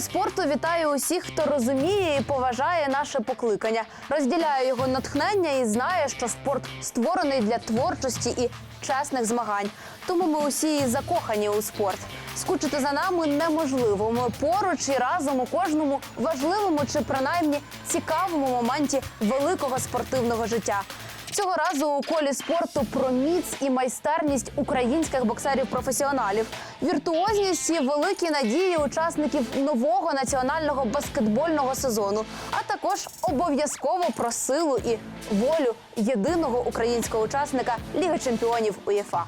Спорту вітає усіх, хто розуміє і поважає наше покликання, розділяє його натхнення і знає, що спорт створений для творчості і чесних змагань. Тому ми усі закохані у спорт. Скучити за нами неможливо. Ми поруч і разом у кожному важливому чи принаймні цікавому моменті великого спортивного життя. Цього разу у колі спорту про міць і майстерність українських боксерів-професіоналів, віртуозність і великі надії учасників нового національного баскетбольного сезону, а також обов'язково про силу і волю єдиного українського учасника Ліги чемпіонів УЄФА.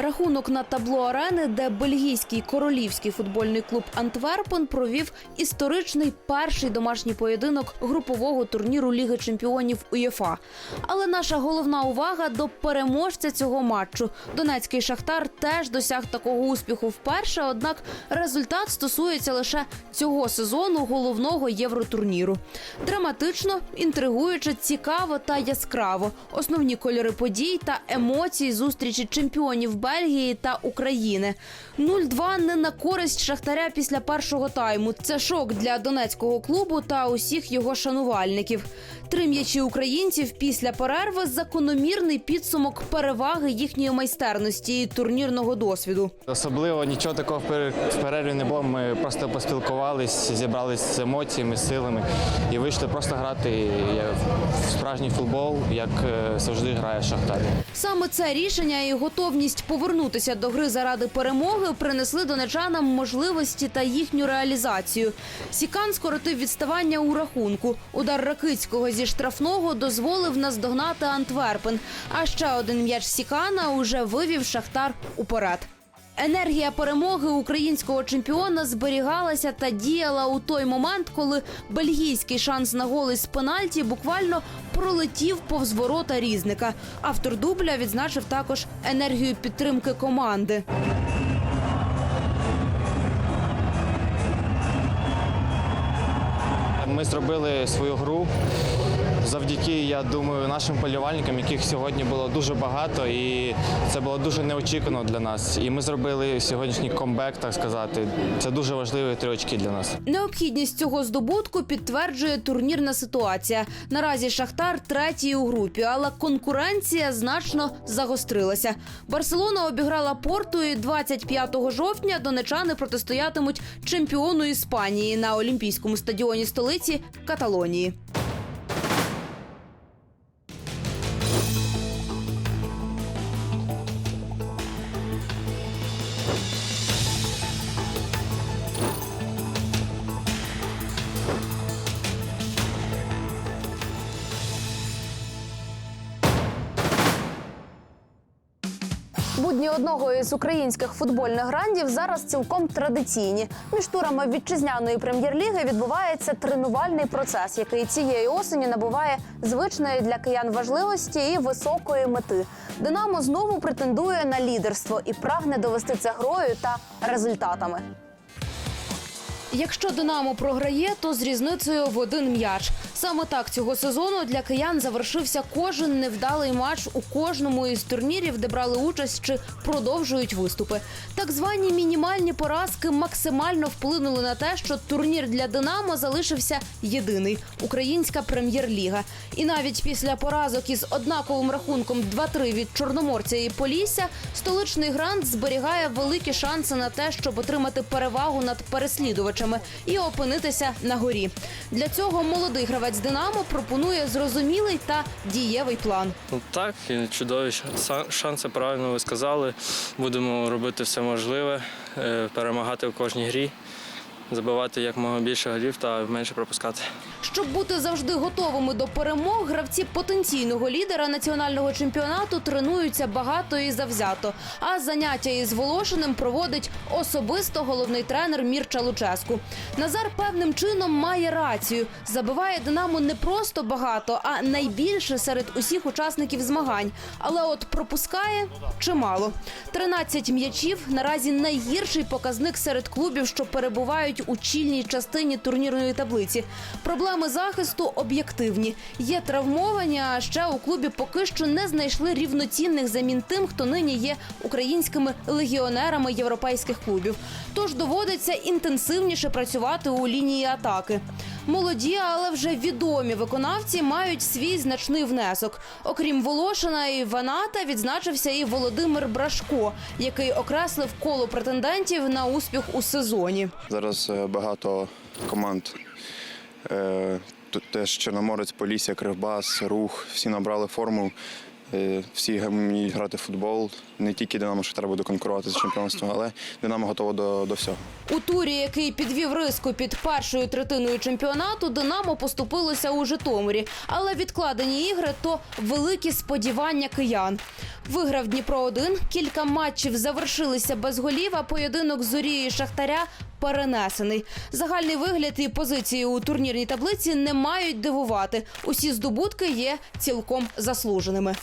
Рахунок на табло арени, де бельгійський королівський футбольний клуб Антверпен провів історичний перший домашній поєдинок групового турніру Ліги чемпіонів УЄФА. Але наша головна увага до переможця цього матчу. Донецький шахтар теж досяг такого успіху вперше. Однак результат стосується лише цього сезону головного євротурніру. Драматично, інтригуюче, цікаво та яскраво. Основні кольори подій та емоції зустрічі чемпіонів Бельгії та України. 0-2 не на користь шахтаря після першого тайму. Це шок для донецького клубу та усіх його шанувальників. Три м'ячі українців після перерви закономірний підсумок переваги їхньої майстерності і турнірного досвіду. Особливо нічого такого в перерві не було. Ми просто поспілкувались, зібрались з емоціями, силами і вийшли просто грати в справжній футбол, як е, завжди грає Шахтар. Саме це рішення і готовність повернутися до гри заради перемоги принесли донечанам можливості та їхню реалізацію. Сікан скоротив відставання у рахунку. Удар Ракицького зі штрафного дозволив наздогнати Антверпен. А ще один м'яч Сікана уже вивів Шахтар уперед. Енергія перемоги українського чемпіона зберігалася та діяла у той момент, коли бельгійський шанс на гол із пенальті буквально пролетів повз ворота різника. Автор дубля відзначив також енергію підтримки команди. Ми зробили свою гру. Завдяки, я думаю, нашим полювальникам, яких сьогодні було дуже багато, і це було дуже неочікувано для нас. І ми зробили сьогоднішній комбек, так сказати. Це дуже важливі три очки для нас. Необхідність цього здобутку підтверджує турнірна ситуація. Наразі Шахтар третій у групі, але конкуренція значно загострилася. Барселона обіграла Порту і 25 жовтня донечани протистоятимуть чемпіону Іспанії на Олімпійському стадіоні столиці Каталонії. Одного із українських футбольних грандів зараз цілком традиційні. Між турами вітчизняної прем'єр-ліги відбувається тренувальний процес, який цієї осені набуває звичної для киян важливості і високої мети. Динамо знову претендує на лідерство і прагне довести це грою та результатами. Якщо Динамо програє, то з різницею в один м'яч. Саме так цього сезону для киян завершився кожен невдалий матч у кожному із турнірів, де брали участь чи продовжують виступи. Так звані мінімальні поразки максимально вплинули на те, що турнір для Динамо залишився єдиний українська прем'єр-ліга. І навіть після поразок із однаковим рахунком 2-3 від Чорноморця і Полісся, столичний грант зберігає великі шанси на те, щоб отримати перевагу над переслідувачами і опинитися на горі. Для цього молодий гравець Динамо пропонує зрозумілий та дієвий план. Ну, так, чудові ша- шанси, правильно ви сказали. Будемо робити все можливе, е, перемагати в кожній грі, забивати якомога більше голів та менше пропускати. Щоб бути завжди готовими до перемог, гравці потенційного лідера національного чемпіонату тренуються багато і завзято. А заняття із Волошиним проводить особисто головний тренер Мірча Луческу. Назар певним чином має рацію. Забиває Динамо не просто багато, а найбільше серед усіх учасників змагань. Але от пропускає чимало. 13 м'ячів наразі найгірший показник серед клубів, що перебувають у чільній частині турнірної таблиці. Проблеми захисту об'єктивні. Є травмовані, а ще у клубі поки що не знайшли рівноцінних замін тим, хто нині є українськими легіонерами європейських клубів. Тож доводиться інтенсивніше працювати у лінії атаки. Молоді, але вже відомі виконавці мають свій значний внесок. Окрім Волошина і Ваната, відзначився і Володимир Брашко, який окреслив коло претендентів на успіх у сезоні. Зараз е, багато команд. Е, Тут теж Чорноморець, Полісся, Кривбас, Рух. Всі набрали форму. Е, Всі грати в футбол. Не тільки Динамо, що треба буде конкурувати з чемпіонством, але Динамо готово до, до всього. У турі, який підвів риску під першою третиною чемпіонату, Динамо поступилося у Житомирі. Але відкладені ігри то великі сподівання киян. Виграв Дніпро 1 кілька матчів завершилися без голів, а поєдинок зорі і Шахтаря перенесений. Загальний вигляд і позиції у турнірній таблиці не мають дивувати. Усі здобутки є цілком заслуженими.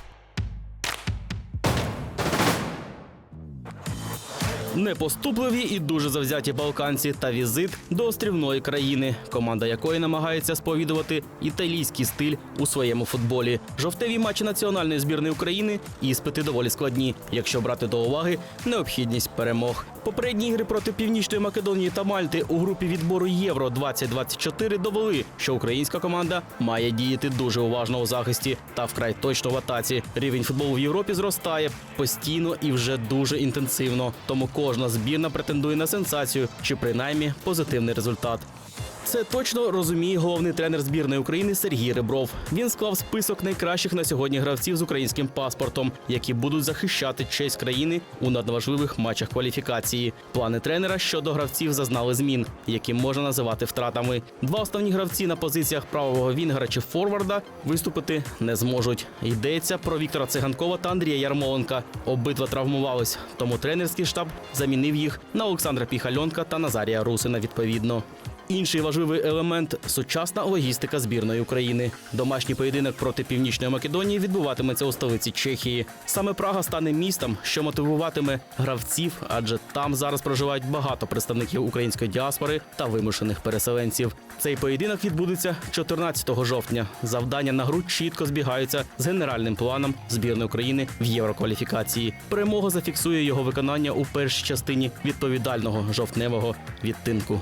Непоступливі і дуже завзяті балканці та візит до острівної країни, команда якої намагається сповідувати італійський стиль у своєму футболі. Жовтеві матчі національної збірної України іспити доволі складні, якщо брати до уваги необхідність перемог. Попередні ігри проти Північної Македонії та Мальти у групі відбору Євро 2024 довели, що українська команда має діяти дуже уважно у захисті та вкрай точно в атаці. Рівень футболу в Європі зростає постійно і вже дуже інтенсивно. Тому кожна збірна претендує на сенсацію чи принаймні позитивний результат. Це точно розуміє головний тренер збірної України Сергій Ребров. Він склав список найкращих на сьогодні гравців з українським паспортом, які будуть захищати честь країни у надважливих матчах кваліфікації. Плани тренера щодо гравців зазнали змін, які можна називати втратами. Два основні гравці на позиціях правого вінгера чи форварда виступити не зможуть. Йдеться про Віктора Циганкова та Андрія Ярмоленка. Обидва травмувались, тому тренерський штаб замінив їх на Олександра Піхальонка та Назарія Русина відповідно. Інший важливий елемент сучасна логістика збірної України. Домашній поєдинок проти північної Македонії відбуватиметься у столиці Чехії. Саме Прага стане містом, що мотивуватиме гравців, адже там зараз проживають багато представників української діаспори та вимушених переселенців. Цей поєдинок відбудеться 14 жовтня. Завдання на гру чітко збігаються з генеральним планом збірної України в єврокваліфікації. Перемога зафіксує його виконання у першій частині відповідального жовтневого відтинку.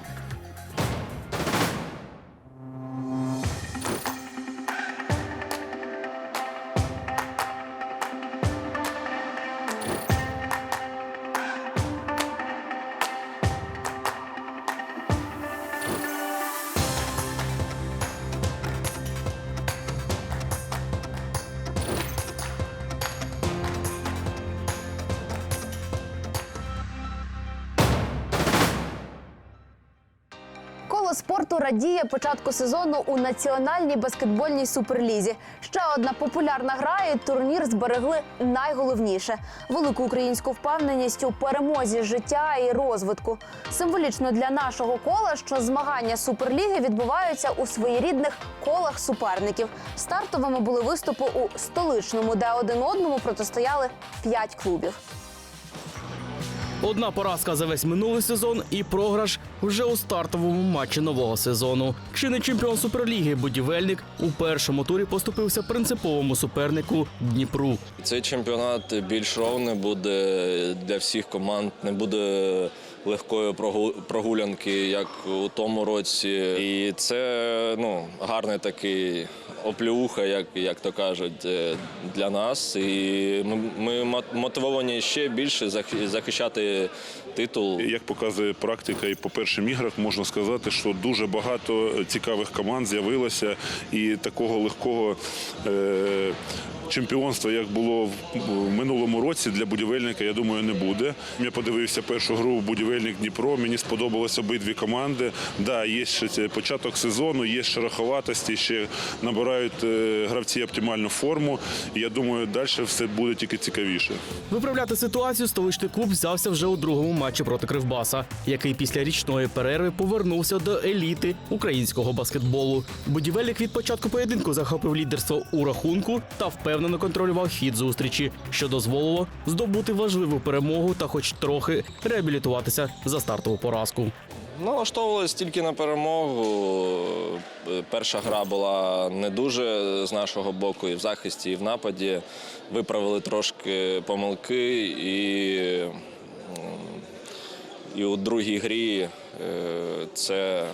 Спорту радіє початку сезону у національній баскетбольній суперлізі. Ще одна популярна гра і турнір зберегли найголовніше велику українську впевненість у перемозі життя і розвитку. Символічно для нашого кола, що змагання суперліги відбуваються у своєрідних колах суперників. Стартовими були виступи у столичному, де один одному протистояли п'ять клубів. Одна поразка за весь минулий сезон і програш вже у стартовому матчі нового сезону. Чинний чемпіон суперліги будівельник у першому турі поступився принциповому супернику Дніпру. Цей чемпіонат більш ровний буде для всіх команд. Не буде легкої прогу- прогулянки, як у тому році. І це ну, гарний такий оплюха, як, як то кажуть, е, для нас. І ми, ми мотивовані ще більше захищати титул. Як показує практика, і по першим іграх можна сказати, що дуже багато цікавих команд з'явилося, і такого легкого е- чемпіонства, як було в- минулому році, для будівельника, я думаю, не буде. Я подивився першу гру будівельник Дніпро. Мені сподобалось обидві команди. Да, є ще початок сезону, є шероховатості, ще набирають е, гравці оптимальну форму. І я думаю, далі все буде тільки цікавіше. Виправляти ситуацію столичний клуб взявся вже у другому матчі проти Кривбаса, який після річної перерви повернувся до еліти українського баскетболу. Будівельник від початку поєдинку захопив лідерство у рахунку та впевнено контролював хід зустрічі, що дозволило здобути важливу перемогу та, хоч трохи, реабілітуватися за стартову поразку. Налаштовувалися тільки на перемогу. Е, Перша гра була не дуже з нашого боку і в захисті, і в нападі. Виправили трошки помилки і, і у другій грі е, це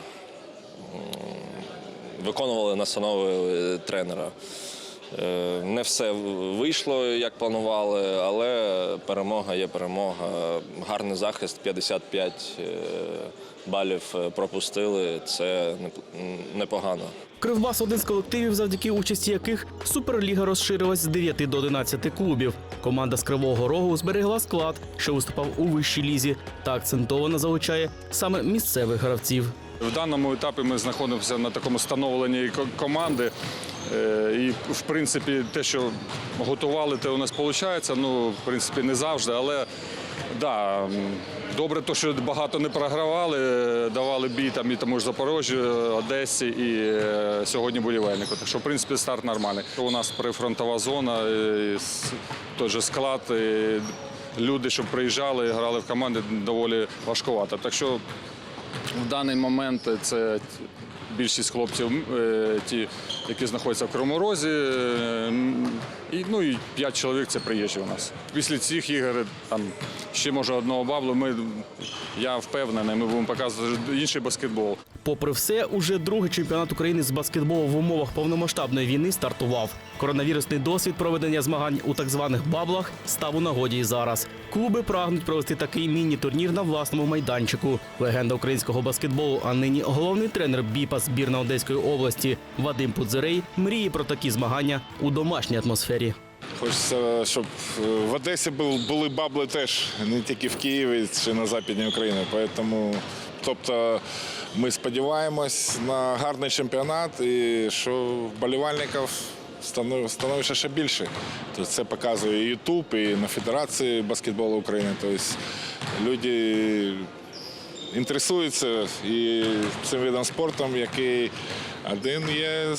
виконували настанови тренера. Е, Не все вийшло, як планували, але перемога є перемога. Гарний захист, 55 е, балів е, пропустили. Це непогано. Кривбас один з колективів, завдяки участі яких Суперліга розширилась з 9 до 11 клубів. Команда з Кривого Рогу зберегла склад, що виступав у вищій лізі, та акцентовано залучає саме місцевих гравців. В даному етапі ми знаходимося на такому становленні команди. Е, І, в принципі, те, що готували, те у нас виходить. Ну, в принципі, не завжди, але да, добре, то, що багато не програвали, е, давали бій там і тому ж Запорожжю, Одесі і е, сьогодні Будівельнику. Так що, в принципі, старт нормальний. У нас прифронтова зона, с- той же склад. і Люди, що приїжджали і грали в команди, доволі важкувато. Так що в даний момент це більшість хлопців, е, ті, які знаходяться в Кривому Розі, е, і, ну і п'ять чоловік це приїжджі у нас. Після цих ігор там ще може одного баблу. Ми, я впевнений, ми будемо показувати інший баскетбол. Попри все, уже другий чемпіонат України з баскетболу в умовах повномасштабної війни стартував. Коронавірусний досвід проведення змагань у так званих баблах став у нагоді і зараз. Клуби прагнуть провести такий міні-турнір на власному майданчику. Легенда українського баскетболу, а нині головний тренер БІПА збірна Одеської області Вадим Пудзерей мріє про такі змагання у домашній атмосфері. Хочеться, щоб е, в Одесі були бабли теж, не тільки в Києві чи на Західній Україні. Поэтому, тобто ми сподіваємось на гарний чемпіонат і що вболівальників станов- становиться ще більше. Тобто це показує Ютуб, і на Федерації баскетболу України. Тобто люди інтересуються і цим видом спорту, який один є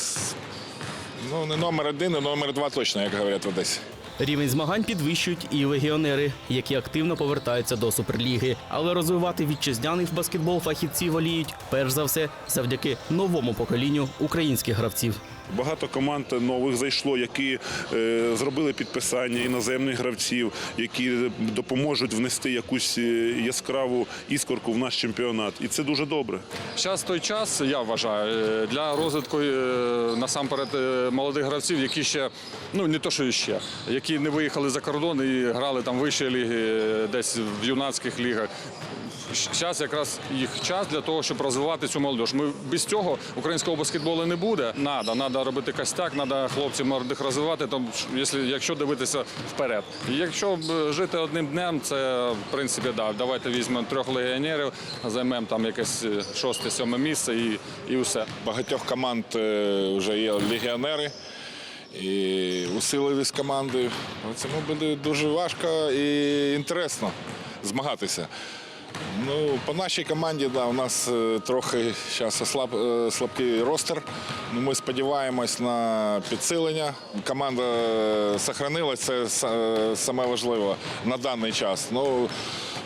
ну, не номер один, а номер два точно, як говорять в Одесі. Рівень змагань підвищують і легіонери, які активно повертаються до суперліги. Але розвивати вітчизняний баскетбол фахівці воліють перш за все завдяки новому поколінню українських гравців. Багато команд нових зайшло, які е, зробили підписання іноземних гравців, які допоможуть внести якусь е, яскраву іскорку в наш чемпіонат. І це дуже добре. Зараз той час, я вважаю, е, для розвитку насамперед молодих гравців, які ще, ну не то, що ще, які не виїхали за кордон і грали там вищі ліги, десь в юнацьких лігах. Зараз якраз їх час для того, щоб розвивати цю молодь. Ми без цього українського баскетболу не буде. Надо, надо робити костяк, треба хлопців молодих розвивати. Там, якщо, дивитися вперед. Якщо жити одним днем, це в принципі да. Давайте візьмемо трьох легіонерів, займемо там якесь е, шосте-сьоме місце і, і все. Багатьох команд е, вже є легіонери і усилились команди. Цьому буде дуже важко і інтересно змагатися. Ну, по нашій команді, да, у нас е, трохи зараз ослаб, е, слабкий ростер. Ну, Ми сподіваємось на підсилення. Команда зберігалася, це е, саме важливе на даний час. Ну,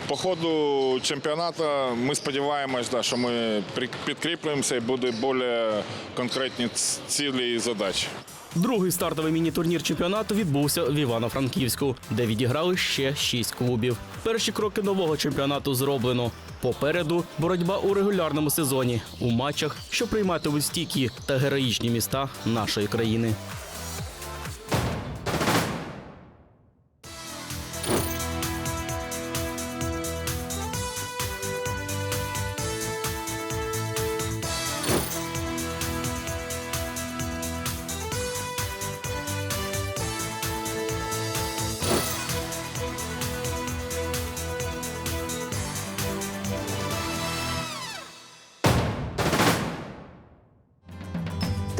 по ходу чемпіонату ми сподіваємось, що ми підкріплюємося і буде більш конкретні цілі і задачі. Другий стартовий міні-турнір чемпіонату відбувся в Івано-Франківську, де відіграли ще шість клубів. Перші кроки нового чемпіонату зроблено. Попереду боротьба у регулярному сезоні у матчах, що прийматимуть стійкі та героїчні міста нашої країни.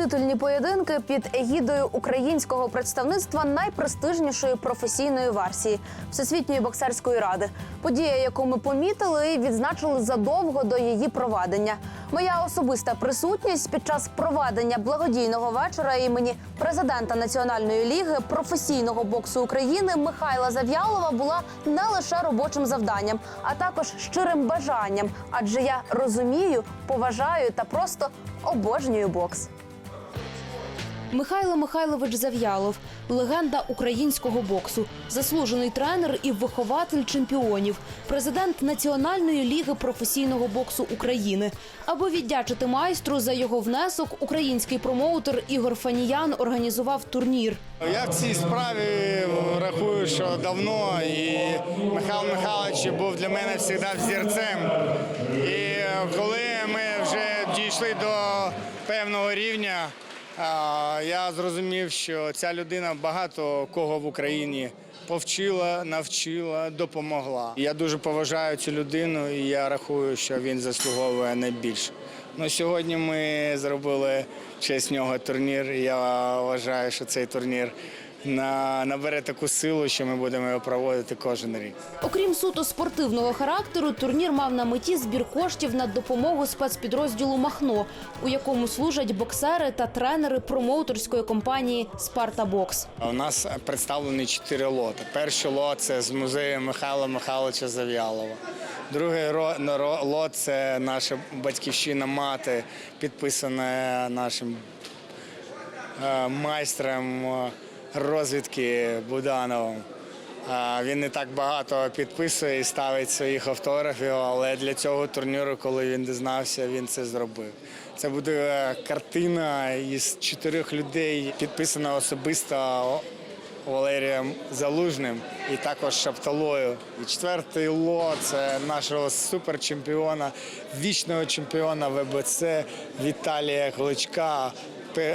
Титульні поєдинки під егідою українського представництва найпрестижнішої професійної версії Всесвітньої боксерської ради. Подія, яку ми помітили і відзначили задовго до її проведення. Моя особиста присутність під час проведення благодійного вечора імені президента Національної ліги професійного боксу України Михайла Зав'ялова була не лише робочим завданням, а також щирим бажанням, адже я розумію, поважаю та просто обожнюю бокс. Михайло Михайлович Зав'ялов, легенда українського боксу, заслужений тренер і вихователь чемпіонів, президент Національної ліги професійного боксу України. Аби віддячити майстру за його внесок, український промоутер Ігор Фаніян організував турнір. Я в цій справі рахую, що давно і Михайло Михайлович був для мене завжди взірцем. І коли ми вже дійшли до певного рівня, я зрозумів, що ця людина багато кого в Україні повчила, навчила, допомогла. Я дуже поважаю цю людину, і я рахую, що він заслуговує найбільше. Ну, сьогодні ми зробили честь нього турнір. Я вважаю, що цей турнір набере таку силу, що ми будемо його проводити кожен рік. Окрім суто спортивного характеру, турнір мав на меті збір коштів на допомогу спецпідрозділу Махно, у якому служать боксери та тренери промоутерської компанії Спарта Бокс. У нас представлені чотири лоти. Перший лот це з музею Михайла Михайловича Зав'ялова. Другий лот це наша батьківщина мати, підписана нашим е, майстром е, розвідки Будановим. Він не так багато підписує і ставить своїх автографів, але для цього турніру, коли він дізнався, він це зробив. Це буде е, картина із чотирьох людей, підписана особисто Валерієм Залужним і також Шапталою. І четвертий лот це нашого суперчемпіона, вічного чемпіона ВБЦ Віталія Кличка.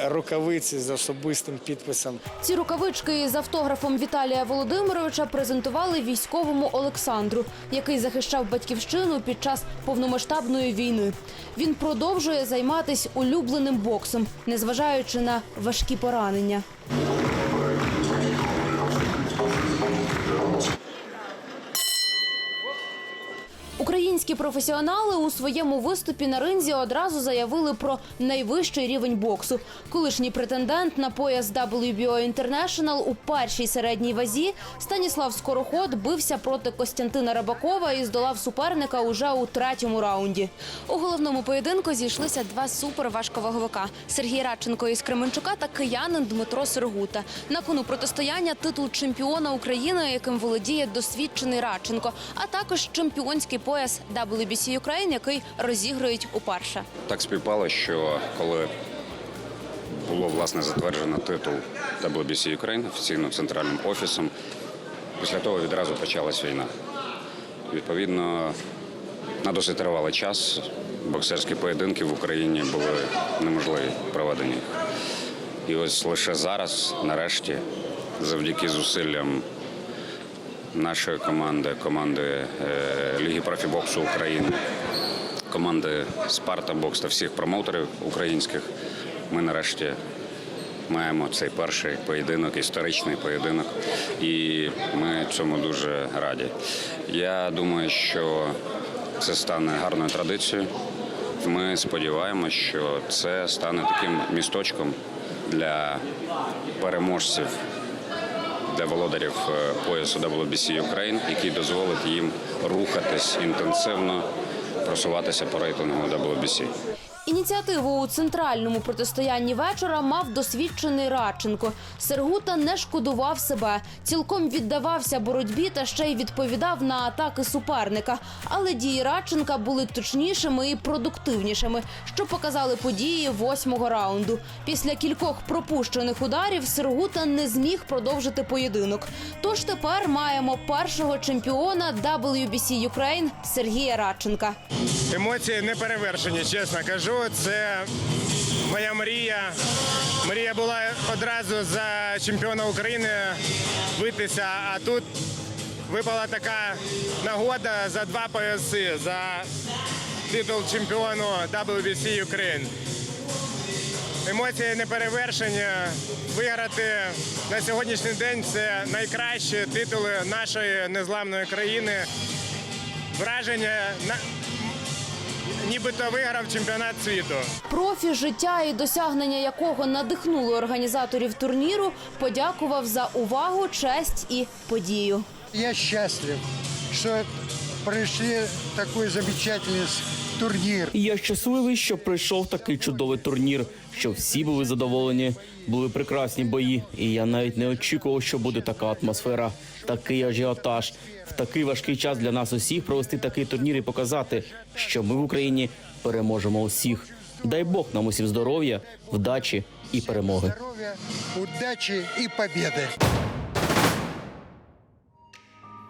Рукавиці з особистим підписом. Ці рукавички з автографом Віталія Володимировича презентували військовому Олександру, який захищав батьківщину під час повномасштабної війни. Він продовжує займатися улюбленим боксом, незважаючи на важкі поранення. Професіонали у своєму виступі на ринзі одразу заявили про найвищий рівень боксу. Колишній претендент на пояс WBO International у першій середній вазі Станіслав Скороход бився проти Костянтина Рабакова і здолав суперника уже у третьому раунді. У головному поєдинку зійшлися два суперважковаговика – Сергій Радченко із Кременчука та киянин Дмитро Сергута. На кону протистояння титул чемпіона України, яким володіє досвідчений Радченко, а також чемпіонський пояс WBC Ukraine, який розіграють уперше. Так співпало, що коли було власне затверджено титул WBC Ukraine офіційно центральним офісом, після того відразу почалась війна. Відповідно, на досить тривалий час боксерські поєдинки в Україні були неможливі проведені. І ось лише зараз, нарешті, завдяки зусиллям нашої команди, команди е, Ліги профібоксу України, команди Спарта Бокс та всіх промоутерів українських. Ми нарешті маємо цей перший поєдинок, історичний поєдинок, і ми цьому дуже раді. Я думаю, що це стане гарною традицією. Ми сподіваємося, що це стане таким місточком для переможців для володарів е, поясу WBC Ukraine, який дозволить їм рухатись інтенсивно, просуватися по рейтингу WBC. Ініціативу у центральному протистоянні вечора мав досвідчений Радченко. Сергута не шкодував себе, цілком віддавався боротьбі та ще й відповідав на атаки суперника. Але дії Радченка були точнішими і продуктивнішими, що показали події восьмого раунду. Після кількох пропущених ударів Сергута не зміг продовжити поєдинок. Тож тепер маємо першого чемпіона WBC Ukraine Сергія Радченка. Емоції не перевершені, чесно кажу. Це моя мрія. Мрія була одразу за чемпіона України битися, а тут випала така нагода за два пояси за титул чемпіону WBC Ukraine. Емоції неперевершені. Виграти на сьогоднішній день це найкращі титули нашої незламної країни. Враження нібито виграв чемпіонат світу. Профі, життя і досягнення якого надихнули організаторів турніру, подякував за увагу, честь і подію. Я щаслив, що прийшли таку замечательный турнир. Я щасливий, що пройшов такий чудовий турнір, що всі були задоволені. Були прекрасні бої, і я навіть не очікував, що буде така атмосфера, такий ажіотаж. В такий важкий час для нас усіх провести такий турнір і показати, що ми в Україні переможемо усіх. Дай Бог нам усім здоров'я, вдачі і перемоги. Здоровья, удачи и победы.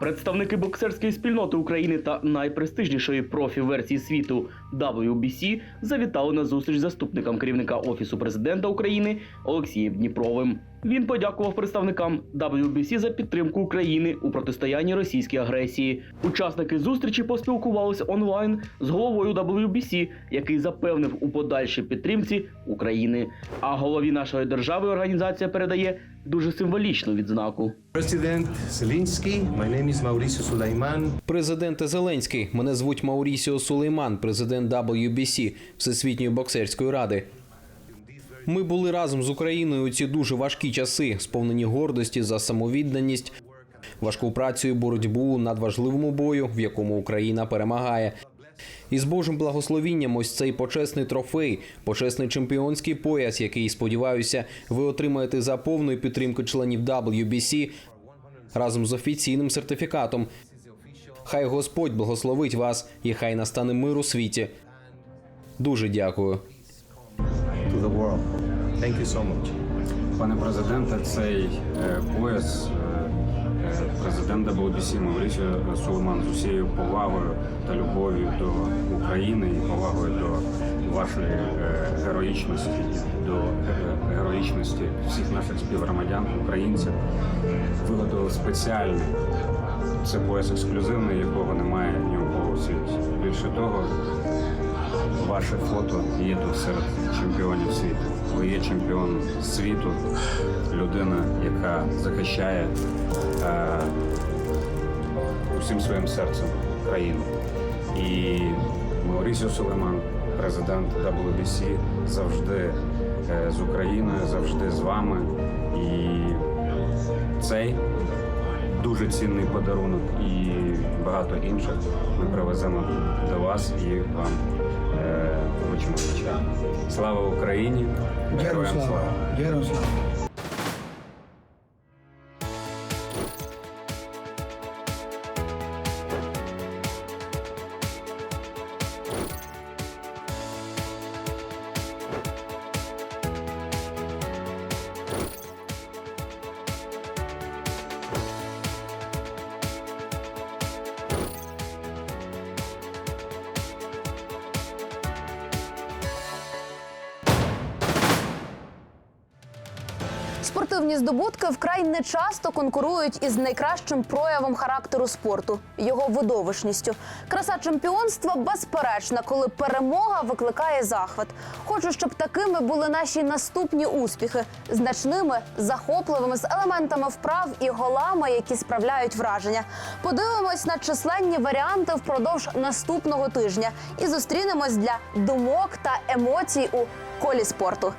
Представники боксерської спільноти України та найпрестижнішої профі-версії світу WBC завітали на зустріч заступникам керівника офісу президента України Олексієм Дніпровим. Він подякував представникам WBC за підтримку України у протистоянні російській агресії. Учасники зустрічі поспілкувалися онлайн з головою WBC, який запевнив у подальшій підтримці України. А голові нашої держави організація передає дуже символічну відзнаку. Name is Mauricio Sulaiman. Президенте Зеленський, мене звуть Маурісіо Сулейман, президент WBC Всесвітньої боксерської ради. Ми були разом з Україною у ці дуже важкі часи, сповнені гордості за самовідданість, важку працю боротьбу у надважливому бою, в якому Україна перемагає. І з Божим благословінням ось цей почесний трофей, почесний чемпіонський пояс, який, сподіваюся, ви отримаєте за повної підтримки членів WBC разом з офіційним сертифікатом. Хай Господь благословить вас і хай настане мир у світі. Дуже дякую. World. Thank you so much. Пане президенте, цей е, пояс е, е, президент WBC Маурісіо Сулейман з усією повагою та любов'ю до України і повагою до вашої героїчності, до героїчності всіх наших співгромадян, українців, виготовив спеціальний. Це пояс ексклюзивний, якого немає ні у кого у світі. Більше того, Ваше фото є серед чемпіонів світу. Ви є чемпіон світу, людина, яка захищає е, усім своїм серцем країну. І Маурісіо Сулейман, президент WBC, завжди е, з Україною, завжди з вами. І цей дуже цінний подарунок і багато інших ми привеземо до вас і вам вручимо. Слава Україні! Героям слава! Героям слава. Спортивні здобутки вкрай не часто конкурують із найкращим проявом характеру спорту його видовищністю. Краса чемпіонства безперечна, коли перемога викликає захват. Хочу, щоб такими були наші наступні успіхи значними, захопливими з елементами вправ і голами, які справляють враження. Подивимось на численні варіанти впродовж наступного тижня і зустрінемось для думок та емоцій у колі спорту.